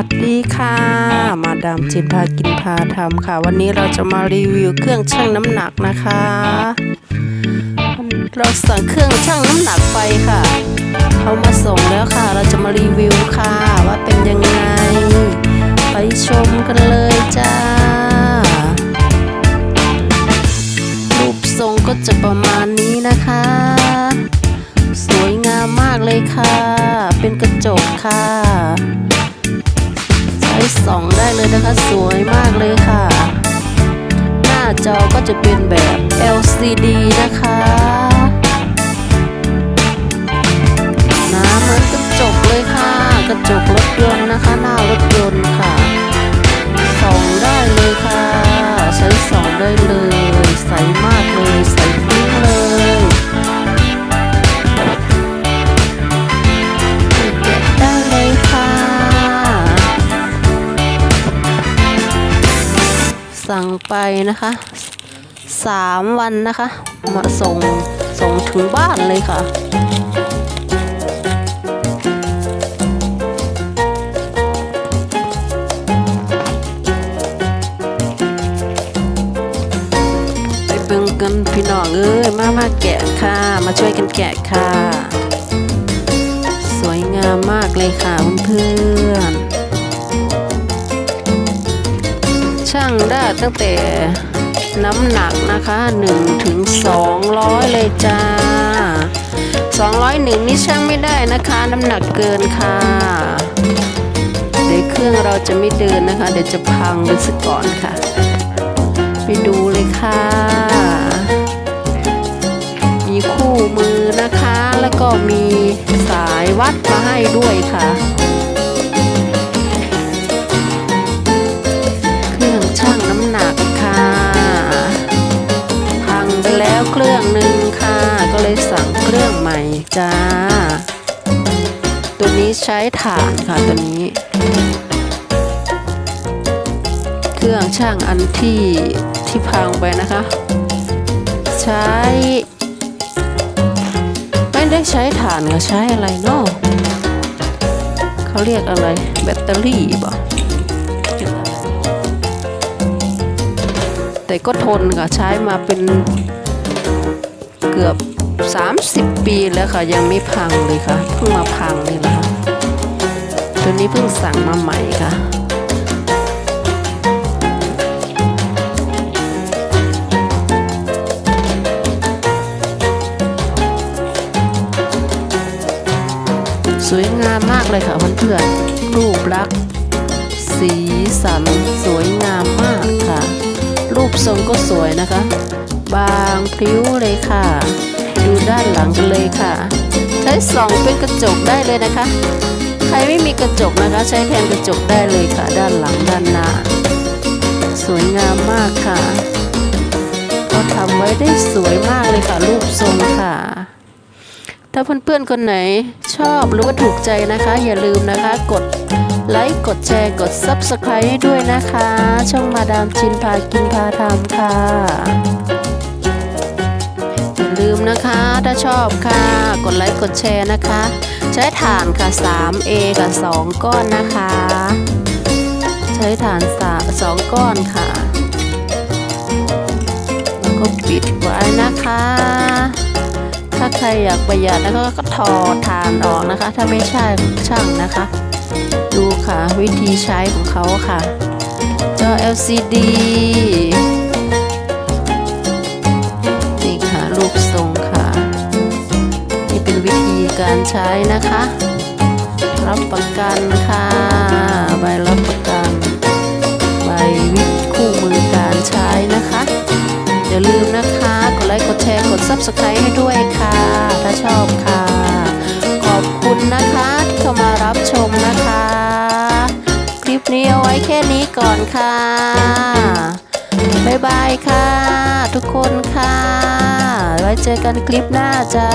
วัสดีค่ะ มาดามจินพากินพาทำค่ะ วันนี้เราจะมารีวิวเครื่องชั่งน้ำหนักนะคะ เราสั่งเครื่องชั่งน้ำหนักไปค่ะเขามาส่งแล้วค่ะ เราจะมารีวิวค่ะ ว่าเป็นยังไง ไปชมกันเลยจ้า รูปทรงก็จะประมาณนี้นะคะ สวยงามมากเลยค่ะ เป็นกระจกค่ะ ส่องได้เลยนะคะ สวยมากเลยค่ะ หน้าจอก็จะเป็นแบบ LCD นะคะหนาเหมือนกระจกเลยค่ะ กระจกรถยนต์นะคะ หน้ารถยนต์ค่ะ ส่องได้เลยค่ะ ใช้ส่องได้เลย สั่งไปนะคะสามวันนะคะ มาส่งส่งถึงบ้านเลยค่ะ ไปเบิ่งกันพี่น้องเอ้ยมามาแกะค่ะ มาช่วยกันแกะค่ะ สวยงามมากเลยค่ะเพื่อน งได้ตั้งแต่น้ำหนักนะคะ1ถึง200 เลยจ้า 201 นี่ช่างไม่ได้นะคะ น้ำหนักเกินค่ะ เดี๋ยวเครื่องเราจะไม่เดินนะคะ เดี๋ยวจะพังไปซะก่อนค่ะ ไปดูเลยค่ะ มีคู่มือนะคะ แล้วก็มีสายวัดมาให้ด้วยค่ะ จ้า ตัวนี้ใช้ถ่านค่ะตัวนี้ เครื่องช่างอันที่ที่พังไปนะคะ ใช้ ไม่ได้ใช้ถ่านก็ใช้อะไรเนาะเขาเรียกอะไร แบตเตอรี่บ่แต่ก็ทนค่ะใช้มาเป็นเกือบ 30 ปีแล้วค่ะยังไม่พังเลยค่ะเพิ่งมาพังนี่แหละค่ะตัวนี้เพิ่งสั่งมาใหม่ค่ะสวยงามมากเลยค่ะเพื่อนๆรูปลักษณ์สีสันสวยงามมากค่ะ รูปทรงก็สวยนะคะ บางพริ้วเลยค่ะ ดูด้านหลังกันเลยค่ะ ใช้ส่องเป็นกระจกได้เลยนะคะ ใครไม่มีกระจกนะคะ ใช้แทนกระจกได้เลยค่ะ ด้านหลังด้านหน้า สวยงามมากค่ะเขาทำไว้ได้สวยมากเลยค่ะ รูปทรงค่ะถ้าเพื่อนๆคนไหนชอบหรือว่าถูกใจนะคะ อย่าลืมนะคะกดไลค์กดแชร์กด Subscribe ด้วยนะคะ ช่องมาดามจินพากินพาทำค่ะ ลืมนะคะ ถ้าชอบค่ะ กดไลค์กดแชร์นะคะ ใช้ถ่านค่ะ 3A กับ 2 ก้อนนะคะ ใช้ถ่านสาสองก้อนค่ะแล้วก็ปิดไว้นะคะ ถ้าใครอยากประหยัดนะคะก็ถอดทานออกนะคะ ถ้าไม่ใช่ช่างนะคะ ดูค่ะวิธีใช้ของเขาค่ะจอ LCD การใช้นะคะ รับประกันค่ะ ใบรับประกัน ใบวิคู่มือการใช้นะคะ อย่าลืมนะคะ กดไลค์ กดแชร์ กด Subscribe ให้ด้วยค่ะ ถ้าชอบค่ะ ขอบคุณนะคะที่เข้ามารับชมนะคะ คลิปนี้เอาไว้แค่นี้ก่อนค่ะ บ๊ายบายค่ะ ทุกคนค่ะ ไว้เจอกันคลิปหน้าจ้า